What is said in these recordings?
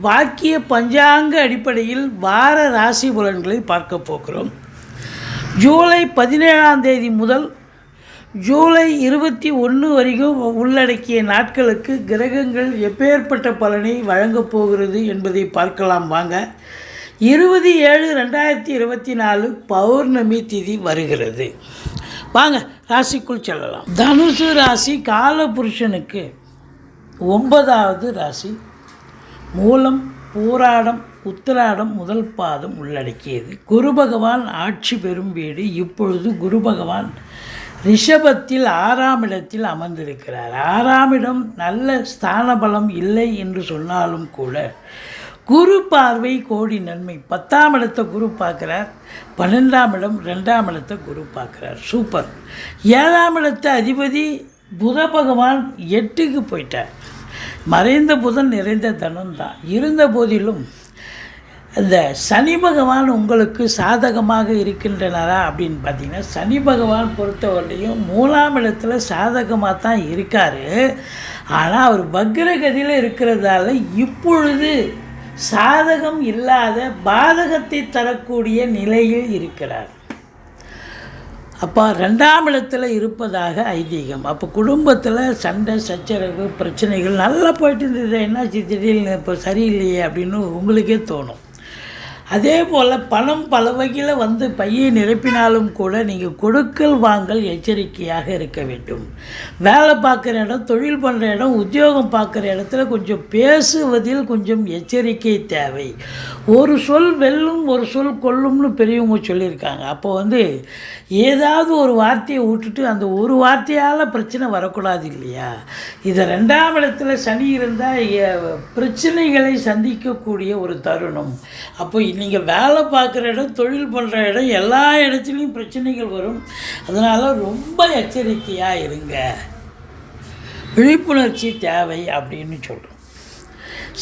வாக்கிய பஞ்சாங்க அடிப்படையில் வார ராசி பலன்களை பார்க்க போகிறோம். ஜூலை பதினேழாம் தேதி முதல் ஜூலை இருபத்தி ஒன்று வரைக்கும் உள்ளடக்கிய நாட்களுக்கு கிரகங்கள் எப்பேற்பட்ட பலனை வழங்கப் போகிறது என்பதை பார்க்கலாம் வாங்க. இருபது ஏழு ரெண்டாயிரத்தி இருபத்தி நாலு பௌர்ணமி திதி வருகிறது. வாங்க ராசிக்குள் செல்லலாம். தனுசு ராசி காலபுருஷனுக்கு ஒன்பதாவது ராசி. மூலம் பூராடம் உத்திராடம் முதல் பாதம் உள்ளடக்கியது. குரு பகவான் ஆட்சி பெறும் வீடு இப்பொழுது குரு பகவான் ரிஷபத்தில் ஆறாம் இடத்தில் அமர்ந்திருக்கிறார். ஆறாம் இடம் நல்ல ஸ்தான பலம் இல்லை என்று சொன்னாலும் கூட குரு பார்வை கோடி நன்மை. பத்தாம் இடத்தை குரு பார்க்குறார் பன்னெண்டாம் இடம் ரெண்டாம் இடத்தை குரு பார்க்குறார். சூப்பர். ஏழாம் இடத்த அதிபதி புத பகவான் எட்டுக்கு போயிட்டார். மறைந்த புதன் நிறைந்த தனம் தான் இருந்த போதிலும் இந்த சனி பகவான் உங்களுக்கு சாதகமாக இருக்கின்றனரா அப்படின்னு பார்த்தீங்கன்னா சனி பகவான் பொறுத்தவரையும் மூணாம் இடத்துல சாதகமாக தான் இருக்கார். ஆனால் அவர் வக்ரகதியில் இருக்கிறதால இப்பொழுது சாதகம் இல்லாத பாதகத்தை தரக்கூடிய நிலையில் இருக்கிறார். அப்போ ரெண்டாம் இடத்துல இருப்பதாக ஐதீகம். அப்போ குடும்பத்தில் சண்டை சச்சரவு பிரச்சனைகள் நல்லா போயிட்டு இருந்தது. என்னாச்சு திடீர்னு? இப்போ சரியில்லையே அப்படின்னு உங்களுக்கே தோணும். அதே போல் பணம் பல வகையில் வந்து பையை நிரப்பினாலும் கூட நீங்கள் கொடுக்கல் வாங்கல் எச்சரிக்கையாக இருக்க வேண்டும். வேலை பார்க்குற இடம் தொழில் பண்ணுற இடம் உத்தியோகம் பார்க்குற இடத்துல கொஞ்சம் பேசுவதில் கொஞ்சம் எச்சரிக்கை தேவை. ஒரு சொல் வெல்லும் ஒரு சொல் கொல்லும்னு பெரியவங்க சொல்லியிருக்காங்க. அப்போ வந்து ஏதாவது ஒரு வார்த்தையை விட்டுட்டு அந்த ஒரு வார்த்தையால் பிரச்சனை வரக்கூடாது இல்லையா? இதை ரெண்டாம் இடத்துல சனி இருந்தால் பிரச்சனைகளை சந்திக்கக்கூடிய ஒரு தருணம். அப்போ நீங்கள் வேலை பார்க்குற இடம் தொழில் பண்ணுற இடம் எல்லா இடத்துலையும் பிரச்சனைகள் வரும். அதனால் ரொம்ப எச்சரிக்கையாக இருங்க. விழிப்புணர்ச்சி தேவை அப்படின்னு சொல்கிறோம்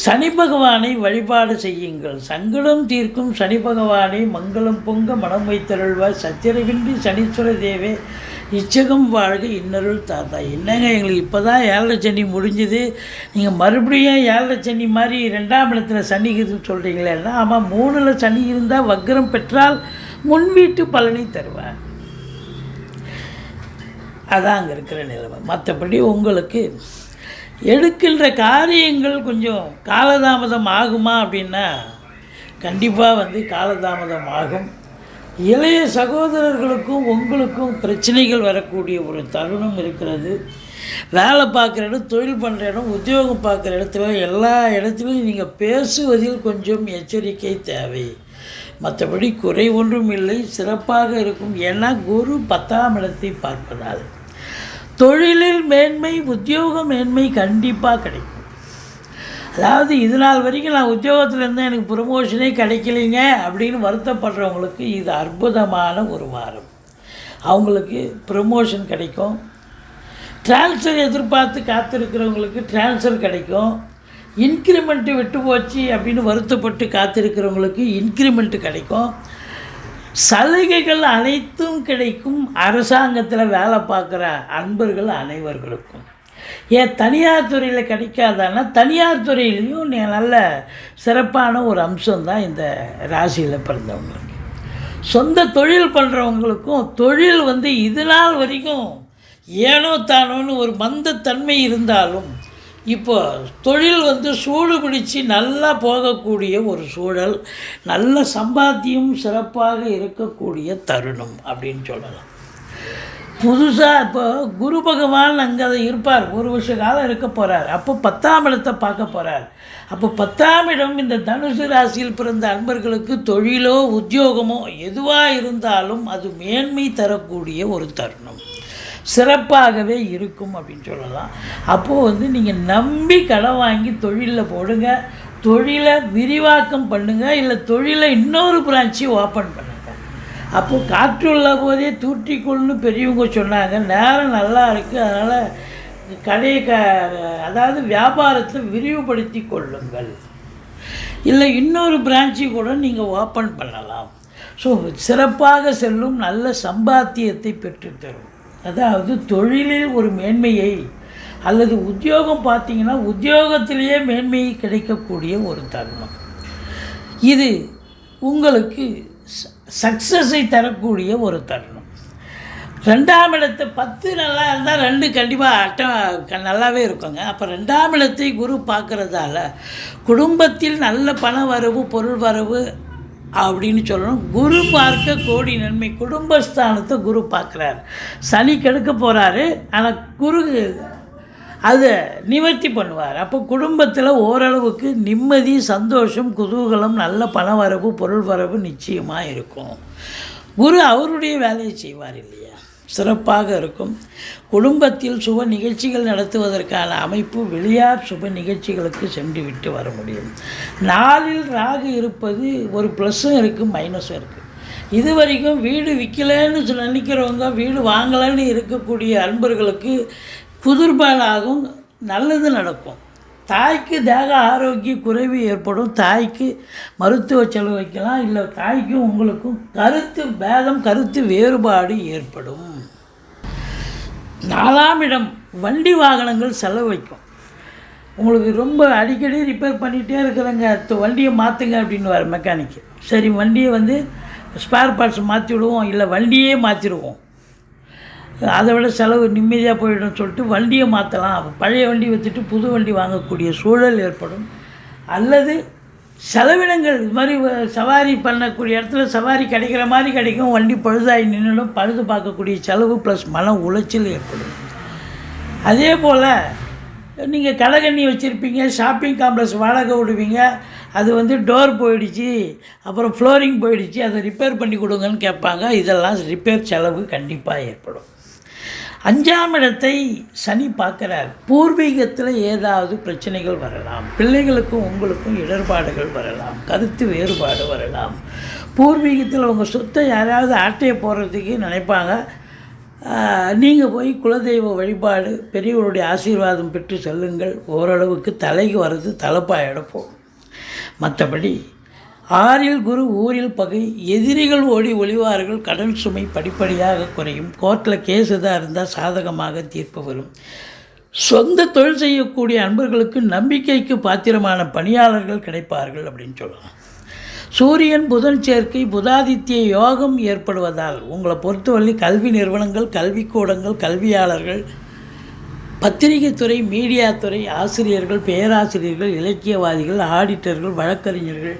சனி பகவானை வழிபாடு செய்யுங்கள். சங்கடம் தீர்க்கும் சனி பகவானை மங்களம் பொங்க மனம் வைத்தருள்வாய் சத்திரவின்றி சனீஸ்வர தேவே இச்சகம் வாழ்க இன்னருள் தாத்தா. என்னங்க எங்களுக்கு இப்போ தான் ஏழரை சனி முடிஞ்சுது. நீங்கள் மறுபடியும் ஏழரை சனி மாதிரி ரெண்டாம் இடத்துல சனி இருக்குதுன்னு சொல்கிறீங்களேன்னா ஆமாம் மூணில் சனி இருந்தால் வக்ரம் பெற்றால் முன் வீட்டு பலனை தருவார். அதான் அங்கே இருக்கிற நிலைமை. மற்றபடி உங்களுக்கு எடுக்கின்ற காரியங்கள் கொஞ்சம் காலதாமதம் ஆகுமா அப்படின்னா கண்டிப்பாக வந்து காலதாமதம் ஆகும். இளைய சகோதரர்களுக்கும் உங்களுக்கும் பிரச்சனைகள் வரக்கூடிய ஒரு தருணம் இருக்கிறது. வேலை பார்க்குற இடம் தொழில் பண்ணுற இடம் உத்தியோகம் பார்க்குற இடத்துல எல்லா இடத்துலையும் நீங்கள் பேசுவதில் கொஞ்சம் எச்சரிக்கை தேவை. மற்றபடி குறை ஒன்றும் இல்லை சிறப்பாக இருக்கும் ஏன்னா குரு பத்தாம் இடத்தை பார்ப்பதால். தொழிலில் மேன்மை உத்தியோக மேன்மை கண்டிப்பாக கிடைக்கும். அதாவது இது நாள் வரைக்கும் நான் உத்தியோகத்தில் இருந்தால் எனக்கு ப்ரொமோஷனே கிடைக்கலைங்க அப்படின்னு வருத்தப்படுறவங்களுக்கு இது அற்புதமான ஒரு வாரம். அவங்களுக்கு ப்ரொமோஷன் கிடைக்கும். ட்ரான்ஸ்ஃபர் எதிர்பார்த்து காத்திருக்கிறவங்களுக்கு ட்ரான்ஸ்ஃபர் கிடைக்கும். இன்க்ரிமெண்ட்டு விட்டு போச்சு அப்படின்னு வருத்தப்பட்டு காத்திருக்கிறவங்களுக்கு இன்க்ரிமெண்ட்டு கிடைக்கும். சலுகைகள் அனைத்தும் கிடைக்கும். அரசாங்கத்தில் வேலை பார்க்குற அன்பர்கள் அனைவர்களுக்கும். ஏன் தனியார் துறையில் கிடைக்காதானா தனியார் துறையிலையும் நீ நல்ல சிறப்பான ஒரு அம்சம்தான் இந்த ராசியில் பிறந்தவங்களுக்கு. சொந்த தொழில் பண்ணுறவங்களுக்கும் தொழில் வந்து இது நாள் வரைக்கும் ஏனோ தானோன்னு ஒரு மந்தத்தன்மை இருந்தாலும் இப்போ தொழில் வந்து சூடு பிடிச்சி நல்லா போகக்கூடிய ஒரு சூழல் நல்ல சம்பாத்தியம் சிறப்பாக இருக்கக்கூடிய தருணம் அப்படின்னு சொல்லலாம். புதுசாக இப்போ குரு பகவான் அங்கே அதை இருப்பார். ஒரு வருஷ காலம் இருக்க போகிறார் அப்போ பத்தாம் இடத்தை பார்க்க போகிறார் அப்போ பத்தாம் இடம் இந்த தனுசு ராசியில் பிறந்த அன்பர்களுக்கு தொழிலோ உத்தியோகமோ எதுவாக இருந்தாலும் அது மேன்மை தரக்கூடிய ஒரு தருணம். சிறப்பாகவே இருக்கும் அப்படின்னு சொல்லலாம். அப்போது வந்து நீங்கள் நம்பி கடன் வாங்கி தொழிலில் போடுங்க. தொழிலை விரிவாக்கம் பண்ணுங்கள் இல்லை தொழிலை இன்னொரு பிரான்ச்சி ஓப்பன் பண்ணுங்கள் அப்போ காற்றுள்ள போதே தூற்றிக்கொள்னு பெரியவங்க சொன்னாங்க. நேரம் நல்லா இருக்குது அதனால் கடையை க அதாவது வியாபாரத்தை விரிவுபடுத்தி கொள்ளுங்கள். இல்லை இன்னொரு பிரான்ச்சு கூட நீங்கள் ஓப்பன் பண்ணலாம். ஸோ சிறப்பாக செல்லும் நல்ல சம்பாத்தியத்தை பெற்றுத்தரும் அதாவது தொழிலில் ஒரு மேன்மையை அல்லது உத்தியோகம் பார்த்தீங்கன்னா உத்தியோகத்திலேயே மேன்மையை கிடைக்கக்கூடிய ஒரு தருணம். இது உங்களுக்கு சக்ஸஸை தரக்கூடிய ஒரு தருணம். ரெண்டாம் இடத்தை பத்து நல்லா இருந்தால் ரெண்டு கண்டிப்பாக அட்ட நல்லாவே இருக்குங்க. அப்போ ரெண்டாம் இடத்தை குரு பார்க்குறதால குடும்பத்தில் நல்ல பண வரவு பொருள் வரவு அப்படின்னு சொல்லணும். குரு பார்க்க கோடி நன்மை குடும்பஸ்தானத்தை குரு பார்க்குறாரு. சனி கெடுக்க போகிறாரு ஆனால் குரு அதை நிவர்த்தி பண்ணுவார். அப்போ குடும்பத்தில் ஓரளவுக்கு நிம்மதி சந்தோஷம் குதூகலம் நல்ல பண வரவு பொருள் வரவு நிச்சயமாக இருக்கும். குரு அவருடைய வேலையை செய்வார் இல்லையா? சிறப்பாக இருக்கும். குடும்பத்தில் சுப நிகழ்ச்சிகள் நடத்துவதற்கான அமைப்பு வெளியார் சுப நிகழ்ச்சிகளுக்கு சென்று விட்டு வர முடியும். நாளில் ராகு இருப்பது ஒரு ப்ளஸ்ஸும் இருக்குது மைனஸும் இருக்குது இது வரைக்கும் வீடு விற்கலன்னு நினைக்கிறவங்க வீடு வாங்கலைன்னு இருக்கக்கூடிய அன்பர்களுக்கு புதிர்பாலாகும் நல்லது நடக்கும். தாய்க்கு தேக ஆரோக்கிய குறைவு ஏற்படும். தாய்க்கு மருத்துவ செலவு வைக்கலாம். இல்லை தாய்க்கும் உங்களுக்கும் கருத்து பேதம் கருத்து வேறுபாடு ஏற்படும். நாலாம் இடம் வண்டி வாகனங்கள் செலவு வைக்கும். உங்களுக்கு ரொம்ப அடிக்கடி ரிப்பேர் பண்ணிகிட்டே இருக்கிறேங்க வண்டியை மாற்றுங்க அப்படின்னு வர மெக்கானிக்கு சரி வண்டியை வந்து ஸ்பேர் பார்ட்ஸ் மாற்றி விடுவோம் இல்லை வண்டியே மாற்றிடுவோம் அதை விட செலவு நிம்மதியாக போயிடும்னு சொல்லிட்டு வண்டியை மாற்றலாம் பழைய வண்டி விற்றுட்டு புது வண்டி வாங்கக்கூடிய சூழல் ஏற்படும். அல்லது செலவினங்கள் இது மாதிரி சவாரி பண்ணக்கூடிய இடத்துல சவாரி கிடைக்கிற மாதிரி கிடைக்கும். வண்டி பழுதாகி நின்றுடும் பழுது பார்க்கக்கூடிய செலவு ப்ளஸ் மன உளைச்சல் ஏற்படும். அதே போல் நீங்கள் கடைகண்ணி வச்சுருப்பீங்க ஷாப்பிங் காம்ப்ளெக்ஸ் வாடகை விடுவீங்க. அது வந்து டோர் போயிடுச்சு அப்புறம் ஃப்ளோரிங் போயிடுச்சு அதை ரிப்பேர் பண்ணி கொடுங்கன்னு கேட்பாங்க. இதெல்லாம் ரிப்பேர் செலவு கண்டிப்பாக ஏற்படும். அஞ்சாம் இடத்தை சனி பார்க்குறார். பூர்வீகத்தில் ஏதாவது பிரச்சனைகள் வரலாம். பிள்ளைகளுக்கும் உங்களுக்கும் இடர்பாடுகள் வரலாம். கருத்து வேறுபாடு வரலாம். பூர்வீகத்தில் உங்கள் சொத்தை யாராவது ஆட்டையை போடுறதுக்கு நினைப்பாங்க. நீங்கள் போய் குலதெய்வ வழிபாடு பெரியவருடைய ஆசீர்வாதம் பெற்று செல்லுங்கள். ஓரளவுக்கு தலைக்கு வர்றது தலைப்பாயிட போகும். மற்றபடி ஆறில் குரு ஊரில் பகை. எதிரிகள் ஓடி ஒளிவார்கள். கடன் சுமை படிப்படியாக குறையும். கோர்ட்டில் கேஸ் எதாக இருந்தால் சாதகமாக தீர்ப்பு வரும். சொந்த தொழில் செய்யக்கூடிய அன்பர்களுக்கு நம்பிக்கைக்கு பாத்திரமான பணியாளர்கள் கிடைப்பார்கள் அப்படின்னு சொல்லலாம். சூரியன் புதன் சேர்க்கை புதாதித்ய யோகம் ஏற்படுவதால் உங்களை பொறுத்தவரை கல்வி நிறுவனங்கள் கல்விக்கூடங்கள் கல்வியாளர்கள் பத்திரிகைத்துறை மீடியாத்துறை ஆசிரியர்கள் பேராசிரியர்கள் இலக்கியவாதிகள் ஆடிட்டர்கள் வழக்கறிஞர்கள்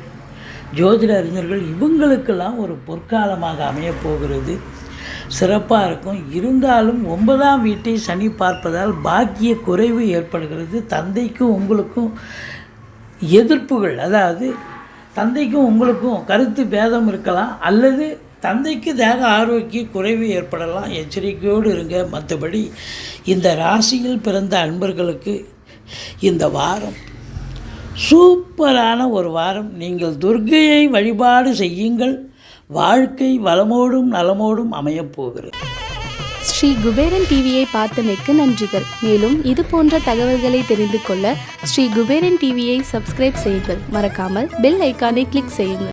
ஜோதிட அறிஞர்கள் இவங்களுக்கெல்லாம் ஒரு பொற்காலமாக அமையப்போகிறது. சிறப்பாக இருக்கும். இருந்தாலும் ஒன்பதாம் வீட்டை சனி பார்ப்பதால் பாக்கிய குறைவு ஏற்படுகிறது. தந்தைக்கும் உங்களுக்கும் எதிர்ப்புகள் அதாவது தந்தைக்கும் உங்களுக்கும் கருத்து பேதம் இருக்கலாம். அல்லது தந்தைக்கு தேக ஆரோக்கிய குறைவு ஏற்படலாம். எச்சரிக்கையோடு இருங்க. மற்றபடி இந்த ராசியில் பிறந்த அன்பர்களுக்கு இந்த வாரம் சூப்பரான ஒரு வாரம். நீங்கள் துர்கையை வழிபாடு செய்யுங்கள். வாழ்க்கை வளமோடும் நலமோடும் அமையப்போகிறது ஸ்ரீ குபேரன் டிவியை பார்த்தமைக்கு நன்றிகள். மேலும் இது போன்ற தகவல்களை தெரிந்து கொள்ள ஸ்ரீ குபேரன் டிவியை சப்ஸ்கிரைப் செய்யுங்கள். மறக்காமல் பெல் ஐக்கானை கிளிக் செய்யுங்கள்.